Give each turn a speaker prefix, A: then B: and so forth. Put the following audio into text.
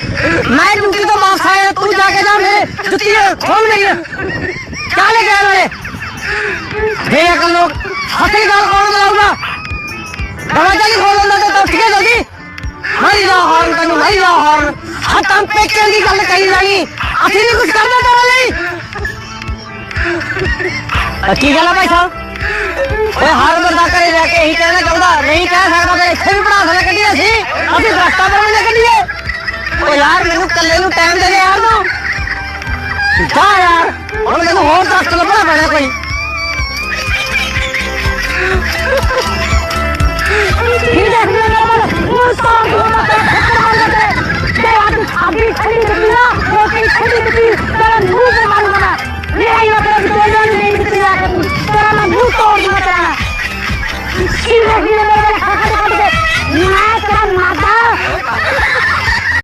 A: ਮੈਂ ਡਿਊਟੀ ਤੋਂ ਵਾਪਸ ਆਇਆ, ਤੂੰ ਜਾ ਕੇ ਜਾ ਮੇਰੇ ਜੁੱਤੀ ਖੋਲ ਮੇਰੀ ਕਿਆ ਲੈ ਗਿਆ ਨਾਲੇ? ਜੇ ਅਕਲ ਲੋਕ ਹੱਥੀ ਗੱਲ ਕੌਣ ਬੁਲਾਊਗਾ ਦਰਵਾਜ਼ਾ ਨਹੀਂ ਖੋਲਦਾ ਤੇ ਉੱਠ ਕੇ ਜਲਦੀ ਮਾਰੀ ਦਾ ਹਾਰਨ ਤੈਨੂੰ ਮਾਰੀ ਦਾ ਹਾਰਨ। ਹੱਥਾਂ ਪੇਚਣ ਦੀ ਗੱਲ ਕਹੀ ਜਾਣੀ। ਅਸੀਂ ਨਹੀਂ ਕੁਝ ਕਰਨਾ ਤੇਰੇ ਲਈ ਕੀ ਗੱਲ ਆ ਭਾਈ ਸਾਹਿਬ? ਓਏ ਹਰ ਬੰਦਾ ਘਰੇ ਰਹਿ ਕੇ ਇਹੀ ਕਹਿਣਾ ਚਾਹੁੰਦਾ, ਨਹੀਂ ਕਹਿ ਸਕਦਾ ਤੇ ਇੱਥੇ ਵੀ ਪੜਾ ਸਕਦੇ ਕੱਢੀਏ ਅਸੀਂ। ਅਸੀਂ ਕੱਲੇ ਨੂੰ ਟਾਈਮ ਦੇ ਦੇ ਯਾਰ ਤੂੰ ਜਾ ਯਾਰ, ਹੁਣ ਮੈਨੂੰ ਹੋਰ ਦਰਖਤ ਲੱਭਣਾ ਪੈਣਾ ਕੋਈ। ਠੀਕ ਹੈ ਉਹ ਸਾਹ ਹੋਣਾ ਤੇ ਖੱਤਰ ਬਣ ਗਏ ਤੇ ਅੱਜ ਸਾਡੀ ਖੜੀ ਨਿਕਲੀ ਨਾ, ਰੋਟੀ ਖੜੀ ਨਿਕਲੀ ਤੇਰਾ ਮੂੰਹ ਤੇ ਮਾਰੂ ਬਣਾ ਇਹ ਹੀ ਨਾ ਤੇਰਾ ਤੇਰਾ ਨਹੀਂ ਨਿਕਲੀ ਆ ਕੇ ਤੇਰਾ ਮੂੰਹ ਤੋੜ ਦੇਣਾ ਤੇਰਾ ਸੀ ਰਹੀ